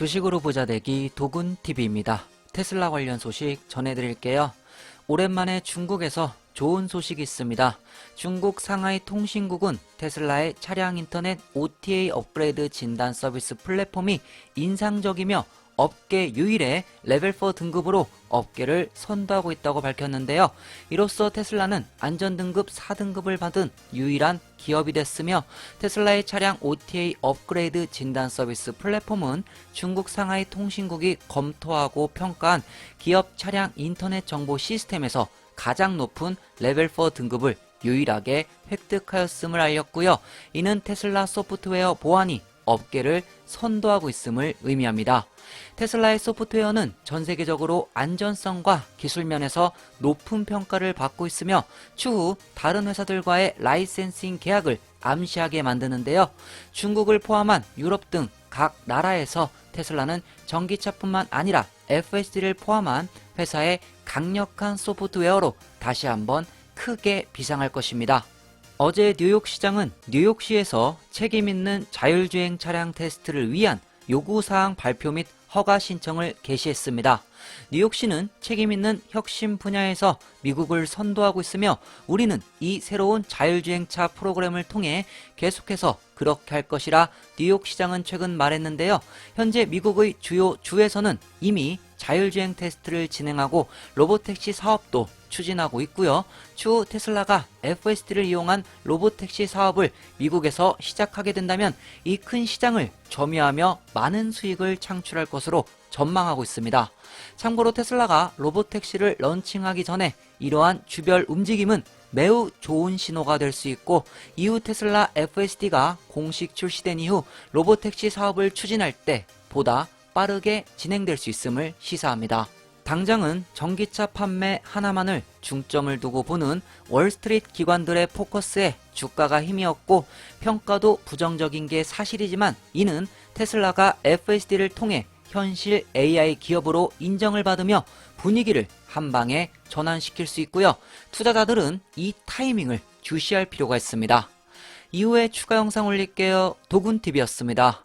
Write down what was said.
주식으로 부자 되기 도군 TV입니다. 테슬라 관련 소식 전해드릴게요. 오랜만에 중국에서 좋은 소식이 있습니다. 중국 상하이 통신국은 테슬라의 차량 인터넷 OTA 업그레이드 진단 서비스 플랫폼이 인상적이며 업계 유일의 레벨 4 등급으로 업계를 선도하고 있다고 밝혔는데요. 이로써 테슬라는 안전 등급 4등급을 받은 유일한 기업이 됐으며 테슬라의 차량 OTA 업그레이드 진단 서비스 플랫폼은 중국 상하이 통신국이 검토하고 평가한 기업 차량 인터넷 정보 시스템에서 가장 높은 레벨 4 등급을 유일하게 획득하였음을 알렸고요. 이는 테슬라 소프트웨어 보안이 업계를 선도하고 있음을 의미합니다. 테슬라의 소프트웨어는 전 세계적으로 안전성과 기술 면에서 높은 평가를 받고 있으며 추후 다른 회사들과의 라이센싱 계약을 암시하게 만드는데요. 중국을 포함한 유럽 등 각 나라에서 테슬라는 전기차뿐만 아니라 FSD를 포함한 회사의 강력한 소프트웨어로 다시 한번 크게 비상할 것입니다. 어제 뉴욕 시장은 뉴욕시에서 책임 있는 자율주행 차량 테스트를 위한 요구사항 발표 및 허가 신청을 개시했습니다. 뉴욕시는 책임 있는 혁신 분야에서 미국을 선도하고 있으며 우리는 이 새로운 자율주행차 프로그램을 통해 계속해서 그렇게 할 것이라 뉴욕 시장은 최근 말했는데요. 현재 미국의 주요 주에서는 이미 자율주행 테스트를 진행하고 로보택시 사업도 추진하고 있고요. 추후 테슬라가 FSD를 이용한 로보택시 사업을 미국에서 시작하게 된다면 이 큰 시장을 점유하며 많은 수익을 창출할 것으로 전망하고 있습니다. 참고로 테슬라가 로보택시를 런칭하기 전에 이러한 주별 움직임은 매우 좋은 신호가 될 수 있고 이후 테슬라 FSD가 공식 출시된 이후 로보택시 사업을 추진할 때 보다 빠르게 진행될 수 있음을 시사합니다. 당장은 전기차 판매 하나만을 중점을 두고 보는 월스트리트 기관들의 포커스에 주가가 힘이었고 평가도 부정적인 게 사실이지만 이는 테슬라가 FSD를 통해 현실 AI 기업으로 인정을 받으며 분위기를 한 방에 전환시킬 수 있고요. 투자자들은 이 타이밍을 주시할 필요가 있습니다. 이후에 추가 영상 올릴게요. 도군TV였습니다.